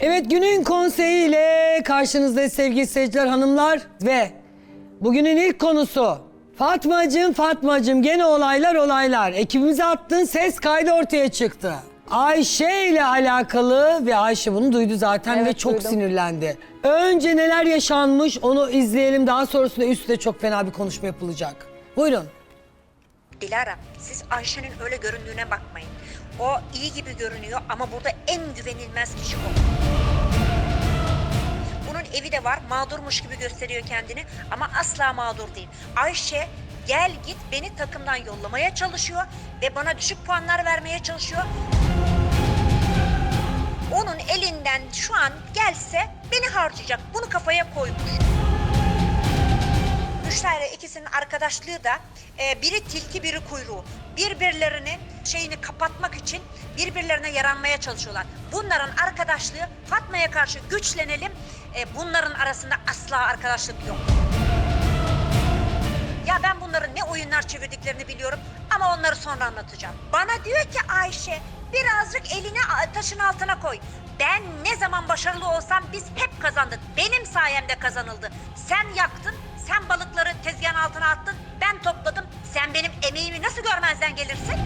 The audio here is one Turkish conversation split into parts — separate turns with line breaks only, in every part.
Evet günün konseyiyle karşınızda sevgili seyirciler hanımlar ve bugünün ilk konusu Fatmacığım Fatmacığım gene olaylar olaylar. Ekibimize attığın ses kaydı ortaya çıktı. Ayşe ile alakalı ve Ayşe bunu duydu zaten
Evet,
ve çok
duydum.
sinirlendi. Önce neler yaşanmış onu izleyelim daha sonrasında üstte çok fena bir konuşma yapılacak. Buyurun.
Dilara siz Ayşe'nin öyle göründüğüne bakmayın. O iyi gibi görünüyor ama burada en güvenilmez kişi o. Bunun evi de var mağdurmuş gibi gösteriyor kendini ama asla mağdur değil. Ayşe gel git beni takımdan yollamaya çalışıyor ve bana düşük puanlar vermeye çalışıyor. Onun elinden şu an gelse beni harcayacak. Bunu kafaya koymuş. Müşra ile ikisinin arkadaşlığı da e, biri tilki biri kuyruğu. Birbirlerini şeyini kapatmak için birbirlerine yaranmaya çalışıyorlar. Bunların arkadaşlığı Fatma'ya karşı güçlenelim. E, bunların arasında asla arkadaşlık yok. Ya ben bunların ne oyunlar çevirdiklerini biliyorum ama onları sonra anlatacağım. Bana diyor ki Ayşe birazcık elini taşın altına koy. Ben ne zaman başarılı olsam biz hep kazandık. Benim sayemde kazanıldı. Sen yaktın, sen balıkları altına attın, ben topladım. Sen benim emeğimi nasıl görmezden gelirsin?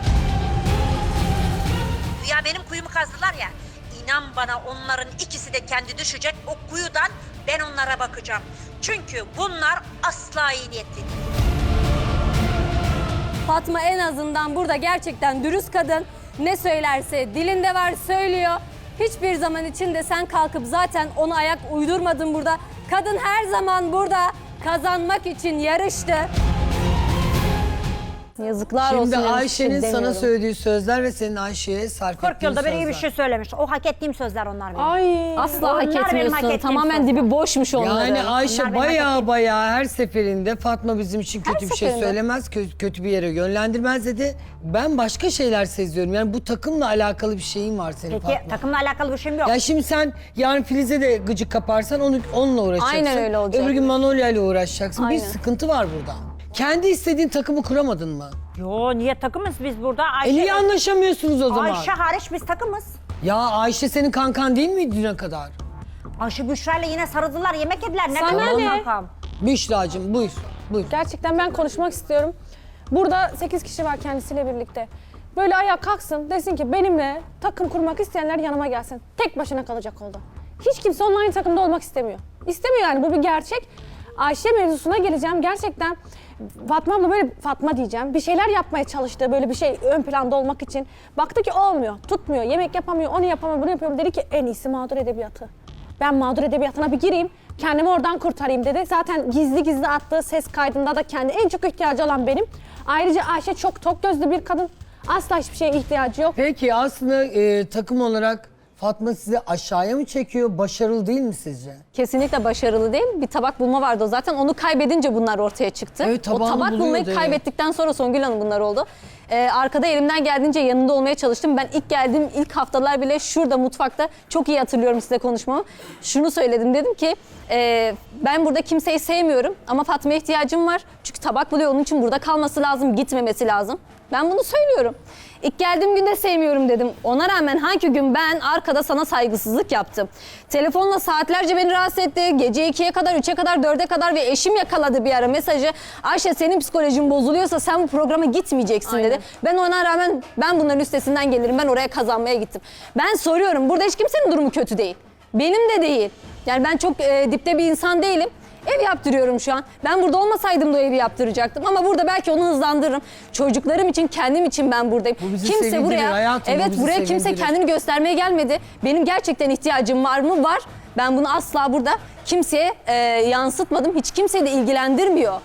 Ya benim kuyumu kazdılar ya. İnan bana onların ikisi de kendi düşecek o kuyudan ben onlara bakacağım. Çünkü bunlar asla iyi niyetli değil.
Fatma en azından burada gerçekten dürüst kadın. Ne söylerse dilinde var söylüyor. Hiçbir zaman içinde sen kalkıp zaten ona ayak uydurmadın burada. Kadın her zaman burada kazanmak için yarıştı. Yazıklar
Şimdi
olsun. demiş,
Ayşe'nin
şimdi
sana
demiyorum.
söylediği sözler ve senin Ayşe'ye sarf
40
ettiğin
yılda bir iyi bir
sözler.
şey söylemiş. O hak ettiğim sözler onlar benim.
Ay.
Asla
Onlar
hak
benim hak
etmiyorsun.
ettiğim
Tamamen
sözler.
dibi boşmuş onların.
Yani Ayşe
benim hak
baya baya her seferinde Fatma bizim için kötü bir şey
seferinde.
söylemez, kö- kötü bir yere yönlendirmez dedi. Ben başka şeyler seziyorum. Yani bu takımla alakalı bir şeyin var senin
Peki
Fatma.
takımla alakalı bir şeyim yok.
Ya şimdi sen yarın Filiz'e de gıcık kaparsan onu onunla uğraşacaksın.
Aynen öyle olacak.
Öbür gün Manolya ile uğraşacaksın.
Aynen.
Bir sıkıntı var burada. Kendi istediğin takımı kuramadın mı?
Yo niye takımız biz burada?
E
Ayşe,
niye anlaşamıyorsunuz o zaman?
Ayşe hariç biz takımız.
Ya Ayşe senin kankan değil miydi düne kadar?
Ayşe Büşra ile yine sarıldılar yemek yediler. Ne
Sana
kadar
ne?
kankam.
Büşra'cığım buyur. Buyur.
Gerçekten ben konuşmak istiyorum. Burada 8 kişi var kendisiyle birlikte. Böyle ayağa kalksın desin ki benimle takım kurmak isteyenler yanıma gelsin. Tek başına kalacak oldu. Hiç kimse onunla aynı takımda olmak istemiyor. İstemiyor yani bu bir gerçek. Ayşe mevzusuna geleceğim. Gerçekten Fatma abla böyle Fatma diyeceğim. Bir şeyler yapmaya çalıştı böyle bir şey ön planda olmak için. Baktı ki olmuyor, tutmuyor, yemek yapamıyor, onu yapamıyor, bunu yapıyorum. Dedi ki en iyisi mağdur edebiyatı. Ben mağdur edebiyatına bir gireyim, kendimi oradan kurtarayım dedi. Zaten gizli gizli attığı ses kaydında da kendi en çok ihtiyacı olan benim. Ayrıca Ayşe çok tok gözlü bir kadın. Asla hiçbir şeye ihtiyacı yok.
Peki aslında e, takım olarak Fatma sizi aşağıya mı çekiyor? Başarılı değil mi sizce?
Kesinlikle başarılı değil. Bir tabak bulma vardı o zaten. Onu kaybedince bunlar ortaya çıktı.
Evet,
o
tabağını
tabak bulmayı
evet.
kaybettikten sonra Songül Hanım bunlar oldu. Ee, arkada elimden geldiğince yanında olmaya çalıştım. Ben ilk geldiğim ilk haftalar bile şurada mutfakta çok iyi hatırlıyorum size konuşmamı. Şunu söyledim dedim ki e, ben burada kimseyi sevmiyorum ama Fatma'ya ihtiyacım var. Çünkü tabak buluyor onun için burada kalması lazım, gitmemesi lazım. Ben bunu söylüyorum. İlk geldiğim günde sevmiyorum dedim. Ona rağmen hangi gün ben arkada sana saygısızlık yaptım. Telefonla saatlerce beni rahatsız etti. Gece 2'ye kadar, 3'e kadar, 4'e kadar ve eşim yakaladı bir ara mesajı. Ayşe senin psikolojin bozuluyorsa sen bu programa gitmeyeceksin dedi. Ben ona rağmen ben bunların üstesinden gelirim. Ben oraya kazanmaya gittim. Ben soruyorum burada hiç kimsenin durumu kötü değil. Benim de değil. Yani ben çok e, dipte bir insan değilim. Ev yaptırıyorum şu an. Ben burada olmasaydım da evi yaptıracaktım ama burada belki onu hızlandırırım. Çocuklarım için, kendim için ben buradayım.
Bu bizi
kimse
sevindirir
buraya
hayatım, bu
Evet
bizi
buraya kimse
sevindirir.
kendini göstermeye gelmedi. Benim gerçekten ihtiyacım var mı? Var. Ben bunu asla burada kimseye e, yansıtmadım. Hiç kimseyi de ilgilendirmiyor.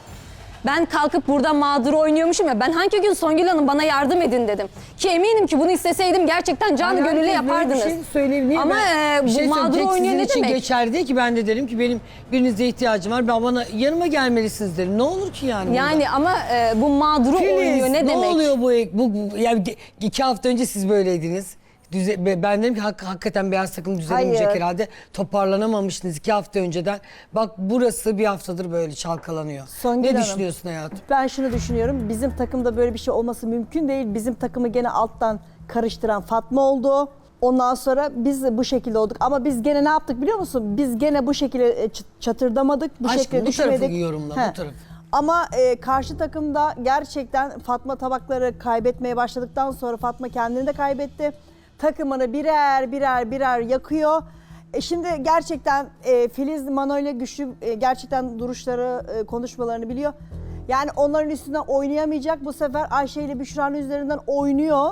Ben kalkıp burada mağdur oynuyormuşum ya. Ben hangi gün Songül Hanım bana yardım edin dedim. Ki eminim ki bunu isteseydim gerçekten canı
Herkes
gönüllü
böyle
yapardınız.
Bir şey söyleyeyim değil
Ama
mi?
e, bu
şey
mağdur
söyleyecek,
oynuyor
sizin
ne
için
demek?
geçerli değil ki ben de derim ki benim birinize ihtiyacım var. Ben bana yanıma gelmelisiniz derim. Ne olur ki yani? bunda?
Yani ama e, bu mağduru
Filiz,
oynuyor ne,
ne
demek?
oluyor bu, bu, bu yani ge- iki hafta önce siz böyleydiniz. Düze, be- ben dedim ki hak- hakikaten beyaz takım düzelemeyecek
Hayır.
herhalde. Toparlanamamışsınız iki hafta önceden. Bak burası bir haftadır böyle çalkalanıyor.
Songül
ne
Hanım.
düşünüyorsun hayatım?
Ben şunu düşünüyorum. Bizim takımda böyle bir şey olması mümkün değil. Bizim takımı gene alttan karıştıran Fatma oldu. Ondan sonra biz bu şekilde olduk. Ama biz gene ne yaptık biliyor musun? Biz gene bu şekilde e, çatırdamadık. Bu
Aşkım,
şekilde
bu tarafı
düşmedik.
yorumla, bu tarafı.
Ama e, karşı takımda gerçekten Fatma tabakları kaybetmeye başladıktan sonra Fatma kendini de kaybetti. Takımını birer birer birer yakıyor. E şimdi gerçekten e, Filiz Mano güçlü e, gerçekten duruşları, e, konuşmalarını biliyor. Yani onların üstünden oynayamayacak. Bu sefer Ayşe ile Büşra'nın üzerinden oynuyor.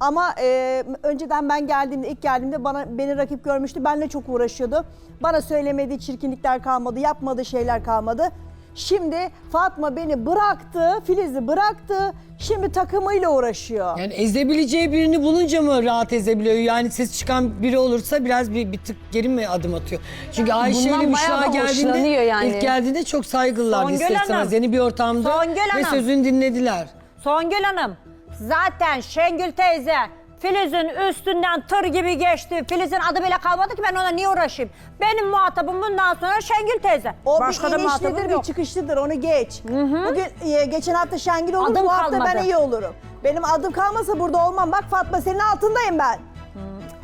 Ama e, önceden ben geldiğimde, ilk geldiğimde bana beni rakip görmüştü. Benle çok uğraşıyordu. Bana söylemediği çirkinlikler kalmadı, yapmadığı şeyler kalmadı. Şimdi Fatma beni bıraktı, Filiz'i bıraktı. Şimdi takımıyla uğraşıyor.
Yani ezebileceği birini bulunca mı rahat ezebiliyor? Yani ses çıkan biri olursa biraz bir, bir tık geri mi adım atıyor? Çünkü Ayşe
Bundan
ile
bayağı
Büşra
da
geldiğinde,
hoşlanıyor yani.
ilk geldiğinde çok saygılılardı
Songül
ister istemez.
Hanım.
Yeni bir ortamda
Songül
ve
Hanım.
sözünü dinlediler.
Songül Hanım zaten Şengül teyze Filiz'in üstünden tır gibi geçti. Filiz'in adı bile kalmadı ki ben ona niye uğraşayım? Benim muhatabım bundan sonra Şengül teyze.
O
Başka
bir
da
inişlidir,
muhatabım
bir
yok.
çıkışlıdır. Onu geç. Bugün e, geçen hafta Şengül olur,
Adım
bu hafta
kalmadı.
ben iyi olurum. Benim adım kalmasa burada olmam. Bak Fatma senin altındayım ben.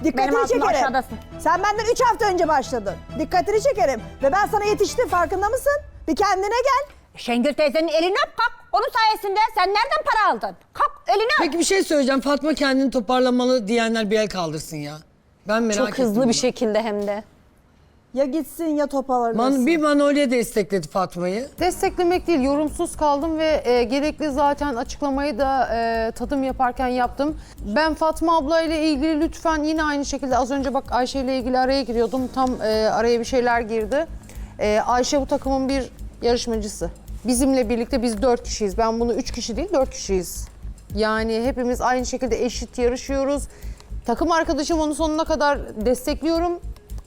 Dikkatini
Benim altımda
çekerim.
aşağıdasın.
Sen benden 3 hafta önce başladın. Dikkatini çekerim. Ve ben sana yetiştim farkında mısın? Bir kendine gel.
Şengül teyzenin elini öp kalk. Onun sayesinde sen nereden para aldın? Kalk elini öp.
Peki bir şey söyleyeceğim. Fatma kendini toparlamalı diyenler bir el kaldırsın ya. Ben merak
Çok
ettim
hızlı
bunu.
bir şekilde hem de.
Ya gitsin ya toparlasın.
Man, bir Manolya destekledi Fatma'yı.
Desteklemek değil, yorumsuz kaldım ve e, gerekli zaten açıklamayı da e, tadım yaparken yaptım. Ben Fatma abla ile ilgili lütfen yine aynı şekilde az önce bak Ayşe ile ilgili araya giriyordum. Tam e, araya bir şeyler girdi. E, Ayşe bu takımın bir yarışmacısı. Bizimle birlikte biz dört kişiyiz. Ben bunu üç kişi değil dört kişiyiz. Yani hepimiz aynı şekilde eşit yarışıyoruz. Takım arkadaşım onu sonuna kadar destekliyorum.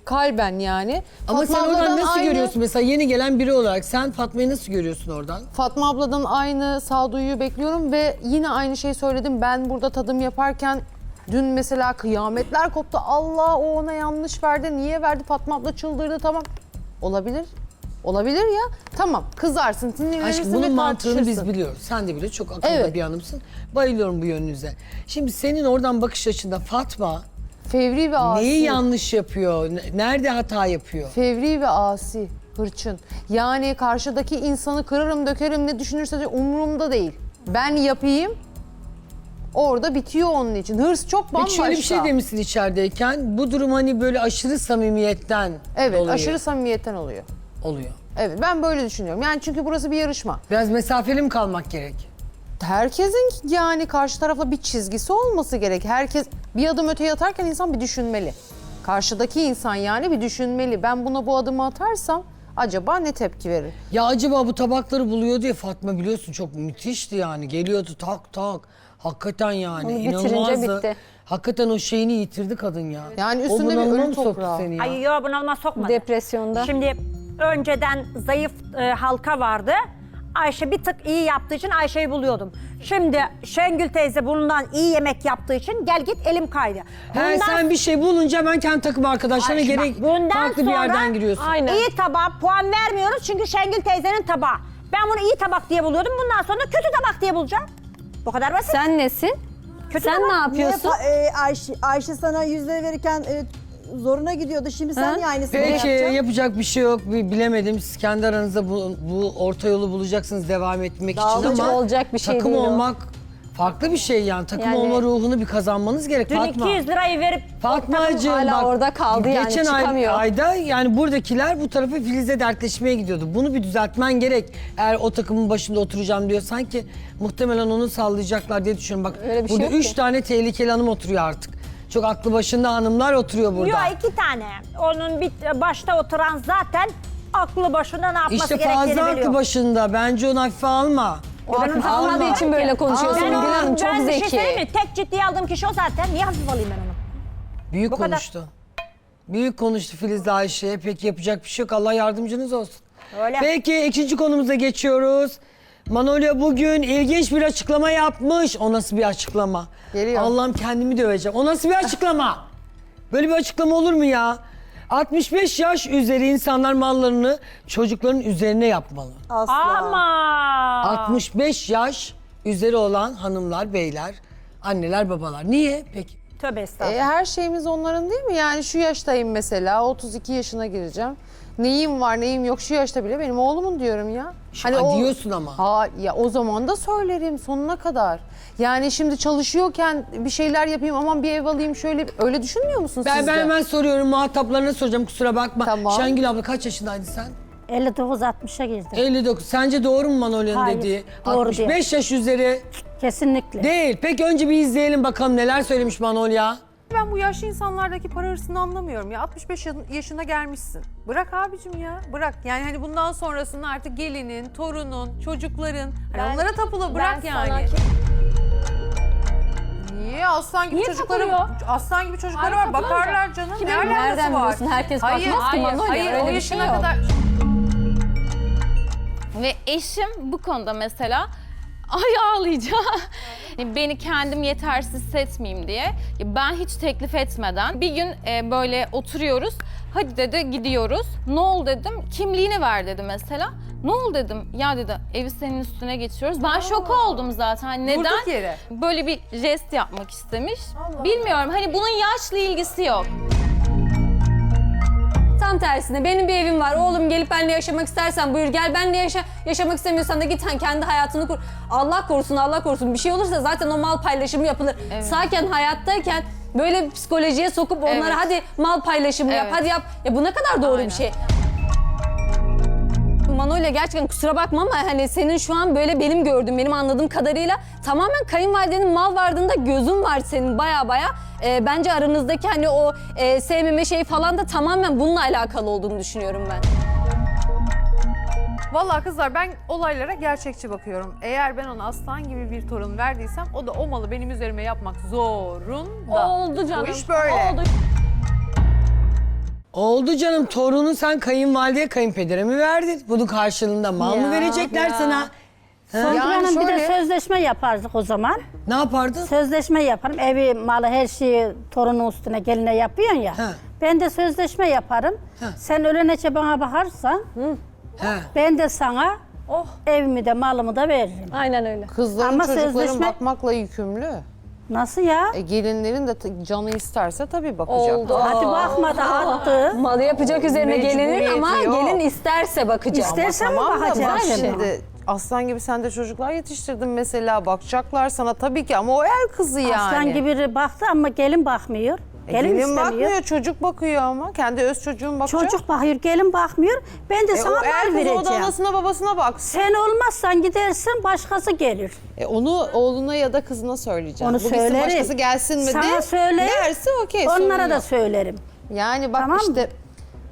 Kalben yani.
Ama
Fatma
sen oradan
abladan
nasıl
aynı-
görüyorsun? Mesela yeni gelen biri olarak sen Fatma'yı nasıl görüyorsun oradan?
Fatma abladan aynı sağduyuyu bekliyorum ve yine aynı şeyi söyledim. Ben burada tadım yaparken dün mesela kıyametler koptu. Allah o ona yanlış verdi. Niye verdi? Fatma abla çıldırdı tamam. Olabilir. Olabilir ya. Tamam kızarsın, sinirlenirsin
Aşkım
ve
bunun mantığını biz biliyoruz. Sen de bile çok akıllı
Evet.
bir hanımsın. Bayılıyorum bu yönünüze. Şimdi senin oradan bakış açında Fatma
Fevri ve asi.
neyi yanlış yapıyor? Ne- Nerede hata yapıyor?
Fevri ve asi. Hırçın. Yani karşıdaki insanı kırarım dökerim ne düşünürse de umurumda değil. Ben yapayım. Orada bitiyor onun için. Hırs çok
Peki
bambaşka.
şöyle bir şey demişsin içerideyken. Bu durum hani böyle aşırı samimiyetten
Evet
dolayı
aşırı samimiyetten oluyor.
Oluyor.
Evet ben böyle düşünüyorum. Yani çünkü burası bir yarışma.
Biraz mesafeli mi kalmak gerek?
Herkesin yani karşı tarafla bir çizgisi olması gerek. Herkes bir adım öteye atarken insan bir düşünmeli. Karşıdaki insan yani bir düşünmeli. Ben buna bu adımı atarsam acaba ne tepki verir?
Ya acaba bu tabakları buluyordu ya Fatma biliyorsun çok müthişti yani. Geliyordu tak tak. Hakikaten yani
Onu bitirince
inanılmazdı.
bitti.
Hakikaten o şeyini yitirdi kadın ya.
Yani
O
üstünde bir ölü toprağı.
seni ya?
Ay yo bunalıma sokmadı.
Depresyonda.
Şimdi önceden zayıf e, halka vardı. Ayşe bir tık iyi yaptığı için Ayşe'yi buluyordum. Şimdi Şengül teyze bundan iyi yemek yaptığı için gel git elim kaydı.
He, sen bir şey bulunca ben kendi takım arkadaşlarına
Ay,
gerek
bundan
farklı bir
sonra-
yerden giriyorsun.
Aynen.
İyi tabağa puan vermiyoruz çünkü Şengül teyzenin tabağı. Ben bunu iyi tabak diye buluyordum. Bundan sonra kötü tabak diye bulacağım. Bu kadar basit.
Sen nesin?
Kötü
Sen
tabak.
ne
Niye
yapıyorsun?
fa- e, Ayşe, Ayşe sana yüzde verirken e, zoruna gidiyordu. Şimdi sen
Ha?
niye aynısını
Peki
yapacaksın?
yapacak bir şey yok. Bi- Bilemedim. Siz kendi aranızda bu, bu orta yolu bulacaksınız devam etmek için
Dağılıcı
ama
olacak bir şey
takım
değil o.
olmak farklı bir şey yani. Takım
Yani-
olma ruhunu bir kazanmanız gerek
Dün
Fatma.
200 lirayı verip
Fatmacığım
hala
bak,
orada kaldı yani,
geçen ay-
çıkamıyor.
ayda yani buradakiler bu tarafa Filiz'e dertleşmeye gidiyordu. Bunu bir düzeltmen gerek. Eğer o takımın başında oturacağım diyor sanki muhtemelen onu sallayacaklar diye düşünüyorum. Bak
Öyle bir şey
burada
yok
üç
ki.
tane tehlikeli hanım oturuyor artık. Çok aklı başında hanımlar oturuyor burada.
Yok iki tane. Onun bir başta oturan zaten aklı başında ne yapması
İşte
gerektiğini
fazla
biliyor.
aklı başında. Bence onu hafife alma.
O
Alma.
almadığı için böyle konuşuyorsun.
Ben,
Gül
onu-
Hanım çok
ben şey
zeki.
söyleyeyim mi? Tek ciddiye aldığım kişi o zaten. Niye hafif alayım ben onu?
Büyük
Bu kadar.
konuştu. Büyük konuştu Filiz Ayşe. Peki yapacak bir şey yok. Allah yardımcınız olsun.
Öyle.
Peki ikinci konumuza geçiyoruz. Manolya bugün ilginç bir açıklama yapmış. O nasıl bir açıklama?
Geliyor.
Allah'ım kendimi döveceğim. O nasıl bir açıklama? Böyle bir açıklama olur mu ya? 65 yaş üzeri insanlar mallarını çocukların üzerine yapmalı.
Asla.
Ama
65 yaş üzeri olan hanımlar, beyler, anneler, babalar. Niye? Peki.
Tövbe estağfurullah.
E, her şeyimiz onların değil mi? Yani şu yaştayım mesela 32 yaşına gireceğim. Neyim var neyim yok şu yaşta bile benim oğlumun diyorum ya.
Hani
o-
diyorsun ama.
Ha ya o zaman da söylerim sonuna kadar. Yani şimdi çalışıyorken bir şeyler yapayım aman bir ev alayım şöyle öyle düşünmüyor musun
Ben,
siz de?
ben hemen soruyorum muhataplarına soracağım kusura bakma.
Tamam.
Şengül abla kaç yaşındaydın sen?
59-60'a girdim.
59. Sence doğru mu Manolya'nın
Hayır,
dediği?
doğru
65 yaş üzeri
Kesinlikle.
değil. Peki önce bir izleyelim bakalım neler söylemiş Manolya.
Ben bu yaşlı insanlardaki para hırsını anlamıyorum ya. 65 ya- yaşına gelmişsin. Bırak abicim ya. Bırak. Yani hani bundan sonrasında artık gelinin, torunun, çocukların. Hani onlara tapula bırak
ben
yani.
ki-
Niye? Aslan gibi
Niye
çocukları
tapılıyor?
aslan gibi çocukları
Hayır,
var.
tapılacak.
Bakarlar canım.
Kim
ne alakası
nereden
var?
biliyorsun? Herkes
hayır,
bakmaz ki
hayır,
Manolya,
Hayır,
öyle
o
bir
yaşına
şey yok.
kadar
Ve eşim bu konuda mesela ay ağlayacağım. Yani Beni kendim yetersiz hissetmeyeyim diye ben hiç teklif etmeden bir gün e, böyle oturuyoruz. Hadi dedi gidiyoruz. Ne oldu dedim. Kimliğini ver dedi mesela. Ne oldu dedim. Ya dedi evi senin üstüne geçiyoruz. Ben şok oldum zaten. Neden?
Durduk yere.
Böyle bir jest yapmak istemiş. Bilmiyorum. Hani bunun yaşla ilgisi yok.
Tam tersine benim bir evim var. Oğlum gelip benimle yaşamak istersen buyur gel. Benimle yaşa, yaşamak istemiyorsan da git sen kendi hayatını kur. Allah korusun Allah korusun. Bir şey olursa zaten o mal paylaşımı yapılır. Sağken hayattayken böyle bir psikolojiye sokup onlara
Evet.
hadi mal paylaşımı yap
Evet.
hadi yap. Ya bu ne kadar doğru
Aynen.
bir şey. Manolya gerçekten kusura bakma ama hani senin şu an böyle benim gördüğüm, benim anladığım kadarıyla tamamen kayınvalidenin mal vardığında gözün var senin baya baya. Ee, bence aranızdaki hani o e, sevmeme şey falan da tamamen bununla alakalı olduğunu düşünüyorum ben.
Vallahi kızlar ben olaylara gerçekçi bakıyorum. Eğer ben ona aslan gibi bir torun verdiysem o da o malı benim üzerime yapmak zorunda.
Oldu canım.
Bu iş böyle.
Oldu.
Oldu canım torunu sen kayınvalideye kayınpedere mi verdin? Bunun karşılığında mal mı
Ya,
verecekler sana?
Songül
Yani
Hanım bir de
şöyle-
sözleşme yapardık o zaman.
Ne yapardın?
Sözleşme yaparım. Evi, malı, her şeyi torunun üstüne geline yapıyorsun ya.
Ha.
Ben de sözleşme yaparım. Sen ölene bana bakarsan
He.
ben de sana
Oh.
evimi de malımı da veririm.
Aynen öyle.
Kızların
Ama
çocukların
sözleşme-
bakmakla yükümlü.
Nasıl ya?
E, gelinlerin de t- canı isterse tabii bakacak.
Oldu.
Hadi bakma da attı.
Malı yapacak üzerine gelinin ama
Mecburiyeti yok.
gelin isterse bakacak.
İstersen mi
Tamam da bak
şimdi?
şimdi aslan gibi sen de çocuklar yetiştirdin mesela bakacaklar sana tabii ki ama o el kızı yani.
Aslan gibi baktı ama gelin bakmıyor.
E,
Gelin,
gelin
istemiyor.
bakmıyor çocuk bakıyor ama kendi öz çocuğun bakacak.
Çocuk bakıyor, gelin bakmıyor. Ben de
E,
sana mal
o da
vereceğim.
anasına babasına baksın.
Sen olmazsan gidersin başkası gelir.
E, onu oğluna ya da kızına söyleyeceksin.
Onu
Bu gitsin
söylerim.
başkası gelsin mi
Sana
de
söylerim.
derse okey
Onlara da
yok.
söylerim.
Yani bak
Tamam mı?
işte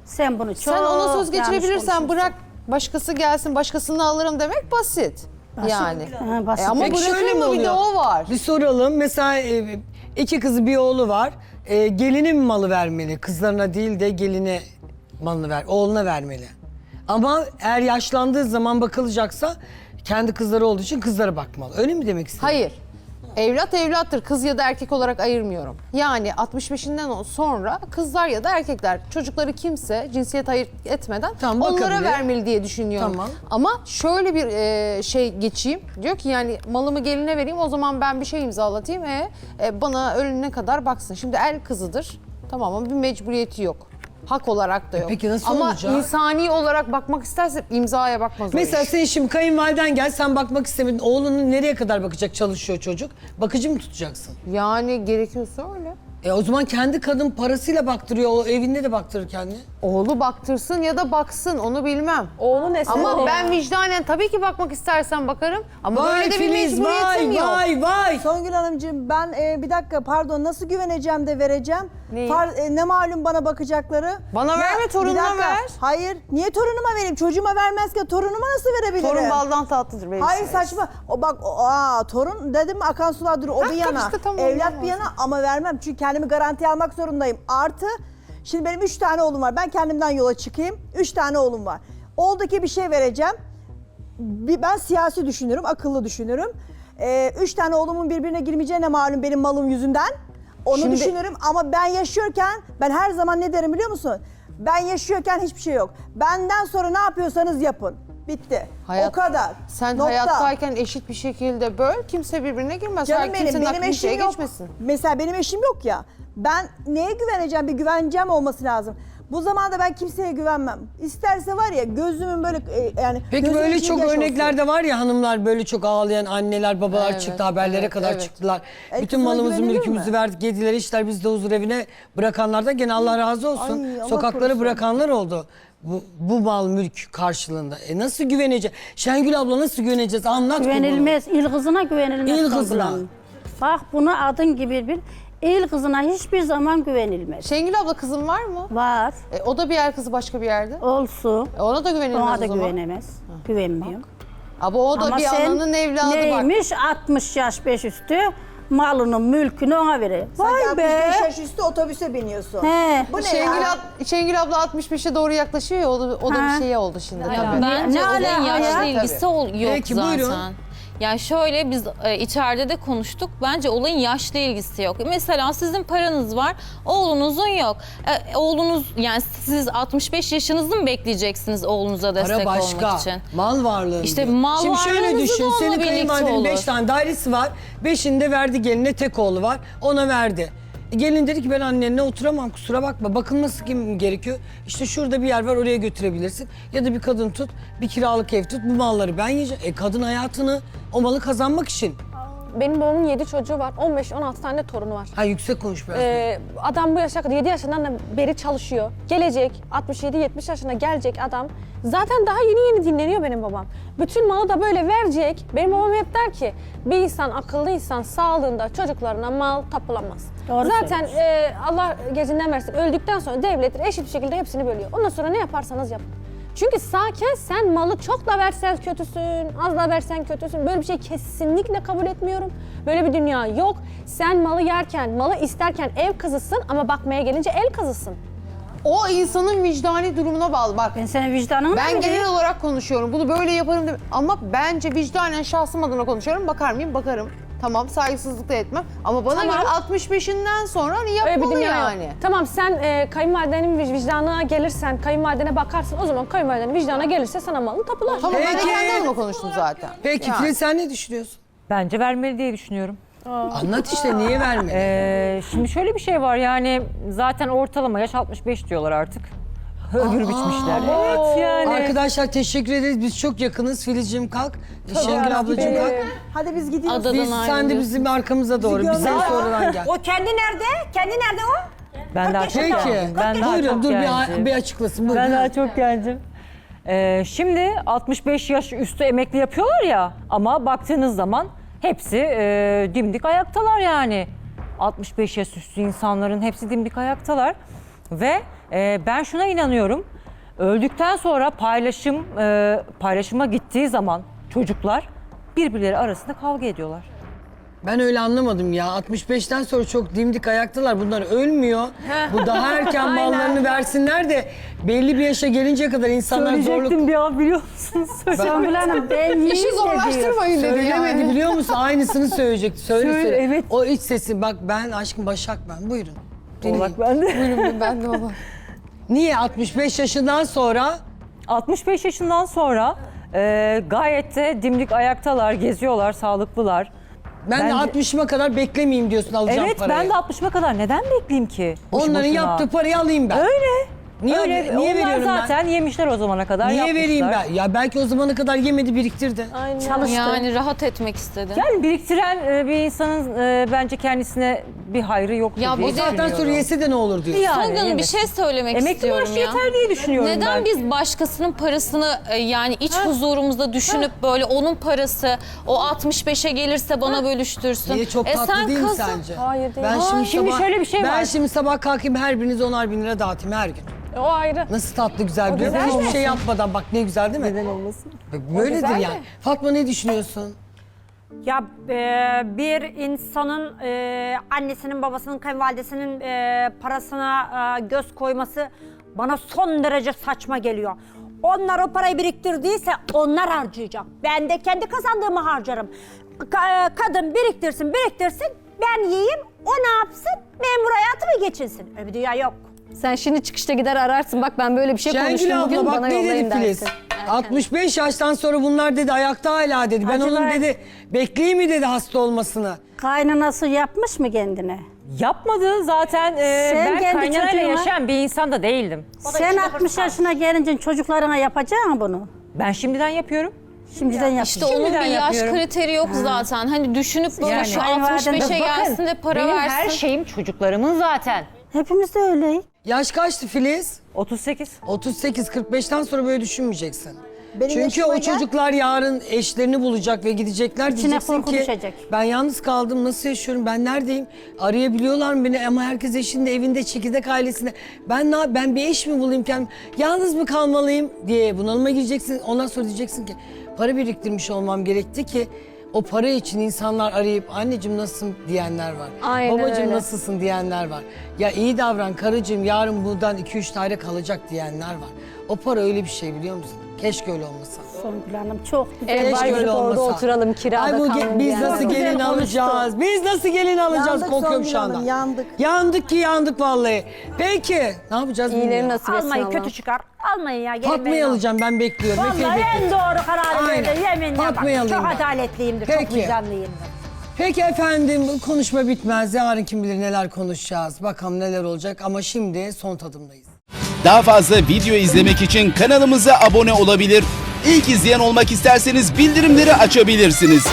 Sen bunu çok
sen ona söz
yanlış
geçirebilirsen bırak başkası gelsin başkasını alırım demek basit. Yani.
Ha, basit.
E, ama
Peki şöyle mi
bırakın mı bir de
oluyor?
o var.
Bir soralım. Mesela e, iki kızı bir oğlu var. E, geline mi malı vermeli? Kızlarına değil de geline malını ver, oğluna vermeli. Ama eğer yaşlandığı zaman bakılacaksa kendi kızları olduğu için kızlara bakmalı. Öyle mi demek istiyorsun?
Hayır. Evlat evlattır. Kız ya da erkek olarak ayırmıyorum. Yani 65'inden o- sonra kızlar ya da erkekler çocukları kimse cinsiyet ayırt etmeden
Tamam,
onlara
bakabilir.
vermeli diye düşünüyorum.
Tamam.
Ama şöyle bir e, şey geçeyim. Diyor ki yani malımı geline vereyim o zaman ben bir şey imzalatayım. E, e, bana ölene kadar baksın. Şimdi el kızıdır. Tamam ama bir mecburiyeti yok. Hak olarak da yok.
E peki nasıl
Ama
olacak?
insani olarak bakmak isterse imzaya bakmaz o
Mesela
iş.
senin şimdi kayınvaliden gel sen bakmak istemedin. Oğlunun nereye kadar bakacak çalışıyor çocuk? Bakıcı mı tutacaksın?
Yani gerekiyorsa öyle.
E o zaman kendi kadın parasıyla baktırıyor. O evinde de baktırır kendini.
Oğlu baktırsın ya da baksın onu bilmem.
Oğlun eseri.
Ama ben vicdanen tabii ki bakmak istersen bakarım. Ama
Vay
böyle de bir
Filiz vay
mecburiyetim yok.
vay vay.
Songül Hanımcığım ben e, bir dakika pardon nasıl güveneceğim de vereceğim?
Neyi?
Par- e, ne malum bana bakacakları?
Bana verme,
bir
torununa
dakika.
ver.
Hayır niye torunuma vereyim? Çocuğuma vermezken torunuma nasıl verebilirim?
Torun baldan tatlıdır benim.
Hayır saçma. O bak o, aa, torun dedim akan sular durur. O
Ha,
bir yana.
işte, tamam,
Evlat bir yana ama vermem. Çünkü kendimi garantiye almak zorundayım. Artı şimdi benim üç tane oğlum var. Ben kendimden yola çıkayım. Üç tane oğlum var. Oldu ki bir şey vereceğim. Bir- Ben siyasi düşünürüm, akıllı düşünürüm. Ee, üç tane oğlumun birbirine girmeyeceğine malum benim malım yüzünden. Onu
Şimdi-
düşünürüm ama ben yaşıyorken ben her zaman ne derim biliyor musun? Ben yaşıyorken hiçbir şey yok. Benden sonra ne yapıyorsanız yapın. Bitti.
Hayat-
o kadar.
Sen
Nokta.
hayattayken eşit bir şekilde böl. Kimse birbirine girmez.
Canım benim,
kimsenin
benim
bir
eşim
şey
yok.
geçmesin.
Mesela benim eşim yok ya. Ben neye güveneceğim? Bir güvencem olması lazım. Bu zamanda ben kimseye güvenmem. İsterse var ya gözümün böyle e, yani
Peki
gözümün
böyle çok
yaş
örnekler
olsun.
de var ya hanımlar böyle çok ağlayan anneler babalar
Evet,
çıktı haberlere
evet,
kadar
evet.
çıktılar.
E,
Bütün
kızına
malımızı
güvenilir
mülkümüzü
mi?
verdik yediler işler biz de huzur evine bırakanlar da gene Allah razı olsun.
Ay, Allah
Sokaklara
korusun.
bırakanlar oldu. Bu, bu mal mülk karşılığında. E nasıl güveneceğiz? Şengül abla nasıl güveneceğiz? Anlat bunu.
Güvenilmez, il kızına güvenilmez.
İl kızına.
Bak bunu adın gibi bir il kızına hiçbir zaman güvenilmez.
Şengül abla kızın var mı?
Var,
E, o da bir yer kızı başka bir yerde.
olsun.
E, ona da güvenilmez
Ona
o
da
zaman.
güvenemez. Güvenmiyorum.
Ama o da
Ama
bir
sen
ananın evladı bak.
neymiş 60 yaş 5 üstü malını mülkünü ona verir.
Sanki
Vay be.
65 yaş üstü otobüse biniyorsun.
He.
Bu ne
Şengül,
ya?
ab- Şengül abla 65'e doğru yaklaşıyor ya o da, o da
Ha.
bir şey oldu şimdi.
Ya
tabii.
bence
Ne
olayın
alaka ya?
ilgisi ol- yok
Peki,
zaten.
buyurun.
Yani şöyle biz e, içeride de konuştuk. Bence olayın yaşla ilgisi yok. Mesela sizin paranız var, oğlunuzun yok. E, oğlunuz yani siz 65 yaşınızı mı bekleyeceksiniz oğlunuza destek
Para başka.
olmak için?
Mal varlığı.
İşte
diyor.
mal
Şimdi şöyle
varlığınızı
düşün.
da onunla
Senin
birlikte
kayınvalidenin 5
olur.
tane dairesi var. Beşinde verdi geline tek oğlu var. Ona verdi. Gelin dedi ki ben annenle oturamam kusura bakma. Bakılması kim gerekiyor? İşte şurada bir yer var oraya götürebilirsin. Ya da bir kadın tut, bir kiralık ev tut. Bu malları ben yiyeceğim. E kadın hayatını o malı kazanmak için.
Benim babamın 7 çocuğu var. 15-16 tane de torunu var.
Ha yüksek konuş biraz.
Ee, adam bu yaşa kadar 7 yaşından da beri çalışıyor. Gelecek 67-70 yaşına gelecek adam. Zaten daha yeni yeni dinleniyor benim babam. Bütün malı da böyle verecek. Benim babam hep der ki bir insan akıllı insan sağlığında çocuklarına mal tapulanmaz.
Doğru
Zaten e, Allah gecinden versin öldükten sonra devlet eşit bir şekilde hepsini bölüyor. Ondan sonra ne yaparsanız yapın. Çünkü sağken sen malı çok da versen kötüsün, az da versen kötüsün. Böyle bir şey kesinlikle kabul etmiyorum. Böyle bir dünya yok. Sen malı yerken, malı isterken ev kızısın ama bakmaya gelince el kızısın.
O insanın vicdani durumuna bağlı. Bak
Ben senin vicdanını
ben genel olarak konuşuyorum. Bunu böyle yaparım deme- Ama bence vicdanen şahsım adına konuşuyorum. Bakar mıyım? Bakarım. Tamam saygısızlık da etmem. Ama bana
Tamam.
göre 65'inden sonra hani
Öyle bir
yapmalı
dünya
yani.
Tamam sen e, kayınvalidenin vic- vicdanına gelirsen, kayınvalidene bakarsın. O zaman kayınvalidenin vicdanına gelirse sana malını tapular.
Tamam ben de
Peki.
kendi adıma konuştum zaten.
Peki
Yani.
Filiz sen ne düşünüyorsun?
Bence vermeli diye düşünüyorum.
Anlat işte niye vermedi?
Ee, şimdi şöyle bir şey var yani zaten ortalama yaş 65 diyorlar artık. Ömür biçmişler. Evet yani.
Arkadaşlar teşekkür ederiz. Biz çok yakınız. Filizciğim kalk. Şengül ablacığım kalk.
Hadi biz gidiyoruz.
Adadan
Biz, sen de
ayrılıyorsun.
bizim arkamıza doğru.
Bizi gönder.
sonradan gel.
O kendi nerede? Kendi nerede o?
ben daha çok
Peki.
Ben daha
Buyurun
çok
dur bir, bir açıklasın. Buyurun.
Ben daha çok gencim. Ee, şimdi 65 yaş üstü emekli yapıyorlar ya ama baktığınız zaman hepsi e, dimdik ayaktalar yani. 65 yaş üstü insanların hepsi dimdik ayaktalar. Ve e, ben şuna inanıyorum. Öldükten sonra paylaşım e, paylaşıma gittiği zaman çocuklar birbirleri arasında kavga ediyorlar.
Ben öyle anlamadım ya. 65'ten sonra çok dimdik ayaktalar. Bunlar ölmüyor. Bu daha erken mallarını versinler de belli bir yaşa gelinceye kadar insanlar zorluk...
Söyleyecektim bir an biliyor musunuz?
Songül Hanım ben yiyeyim
İşi zorlaştırmayın dedi
Söylemedi
yani.
biliyor musun? Aynısını söyleyecek. Söyle
Söyle,
söyle.
evet.
O iç sesi bak ben aşkım Başak ben. Buyurun. Dinleyin.
Bak ben de.
Buyurun ben de ona.
Niye 65 yaşından sonra
65 yaşından sonra e, gayet de dimdik ayaktalar, geziyorlar, sağlıklılar.
ben
Bence-
de 60'ıma kadar beklemeyeyim diyorsun alacağım
Evet
parayı.
ben de 60'ıma kadar neden bekleyeyim ki? boşu
Onların
boşuna?
yaptığı parayı alayım ben.
Öyle.
Niye,
Öyle.
niye
Onlar
veriyorum
zaten yemişler o zamana kadar
ben? Niye
yapmışlar.
vereyim ben? Ya belki o zamana kadar yemedi biriktirdi.
Aynen.
Çalıştı.
Yani rahat etmek istedi.
Yani biriktiren e, bir insanın e, bence kendisine bir hayrı yoktur
Ya
diye
bu
O zaten
düşünüyorum.
sonra yese de ne olur diyor.
Yani,
Songül Hanım bir
evet.
şey söylemek
Emekli
istiyorum
maaşı
ya.
yeter diye düşünüyorum
Neden
ben.
biz başkasının parasını e, yani iç huzurumuzda düşünüp böyle onun parası o 65'e gelirse bana bölüştürsün.
Niye çok
E
tatlı
sen
değil mi sence?
Hayır değil.
Ben şimdi,
Şimdi
sabah,
şöyle bir şey
ben
var.
şimdi sabah kalkayım her birinize onar bin lira dağıtayım her gün.
O ayrı.
Nasıl tatlı güzel biliyor musun? Hiçbir şey yapmadan bak ne güzel değil mi? Neden olmasın? Böyledir yani. Fatma ne düşünüyorsun?
Ya e, bir insanın e, annesinin, babasının, kayınvalidesinin e, parasına e, göz koyması bana son derece saçma geliyor. Onlar o parayı biriktirdiyse onlar harcayacak. Ben de kendi kazandığımı harcarım. Ka- e, kadın biriktirsin, biriktirsin, ben yiyeyim, o ne yapsın? Memur hayatı mı geçinsin? Öyle bir dünya yok.
Sen şimdi çıkışta gider ararsın. Bak ben böyle bir şey
Şengül
konuştum
abla
bugün
bak
bana
ne
yollayın
dedi Filiz?
dersin.
65 yaştan sonra bunlar dedi ayakta hala dedi. Ben
Acaba-
onun dedi bekleyeyim mi dedi hasta olmasını.
Kaynanası yapmış mı kendine?
Yapmadı zaten. e,
Sen
ben
kendi
kaynanayla
çocuğuna-
yaşayan bir insan da değildim.
Sen 60 yaşına gelince çocuklarına yapacaksın bunu.
Ben şimdiden yapıyorum.
Şimdiden yap.
İşte onun bir
Şimdiden
yaş
yapıyorum.
kriteri yok zaten. Hani düşünüp böyle
Yani.
şu
Kayınvalidem-
65'e gelsin de para
benim
versin.
her şeyim çocuklarımın zaten.
Hepimiz de öyleyiz.
Yaş kaçtı Filiz?
38.
38-45'ten sonra böyle düşünmeyeceksin.
Benim
Çünkü
yaşıma
o
gel.
çocuklar yarın eşlerini bulacak ve gidecekler
İçine
diyeceksin
korku
ki
düşecek.
ben yalnız kaldım nasıl yaşıyorum ben neredeyim arayabiliyorlar mı beni ama herkes eşinde evinde çekirdek ailesinde ben ne ben bir eş mi bulayım kendim yalnız mı kalmalıyım diye bunalıma gireceksin ondan sonra diyeceksin ki para biriktirmiş olmam gerekti ki o para için insanlar arayıp anneciğim nasılsın diyenler var.
Aynen
Babacığım
öyle.
nasılsın diyenler var. Ya iyi davran karıcığım yarın buradan 2-3 daire kalacak diyenler var. O para öyle bir şey biliyor musun? Keşke öyle olmasa.
Songül Hanım çok güzel.
Evet,
Keşke
var
öyle
orada
olmasa.
oturalım kirada
Ay bu ge- biz
diyenler
nasıl gelin
konuştu.
alacağız? Biz nasıl gelin alacağız?
Yandık
Korkuyorum
Songül
şu anda.
Hanım, yandık.
Yandık ki yandık vallahi. Peki ne yapacağız
İyileri
bilmiyorum.
nasip etsin
Almayın
Allah.
kötü çıkar. Almayın ya. gelin
Fatma'yı alacağım ben bekliyorum. Epey
Vallahi en
bekliyorum.
doğru kararı
Aynen.
verdi. Yeminle
Fatma'yı
bak.
alayım
Çok
ben.
adaletliyimdir. Çok
Peki.
vicdanlıyımdır.
Peki efendim bu konuşma bitmez. Yarın kim bilir neler konuşacağız. Bakalım neler olacak ama şimdi son tadımdayız.
Daha fazla video izlemek için kanalımıza abone olabilir. İlk izleyen olmak isterseniz bildirimleri açabilirsiniz.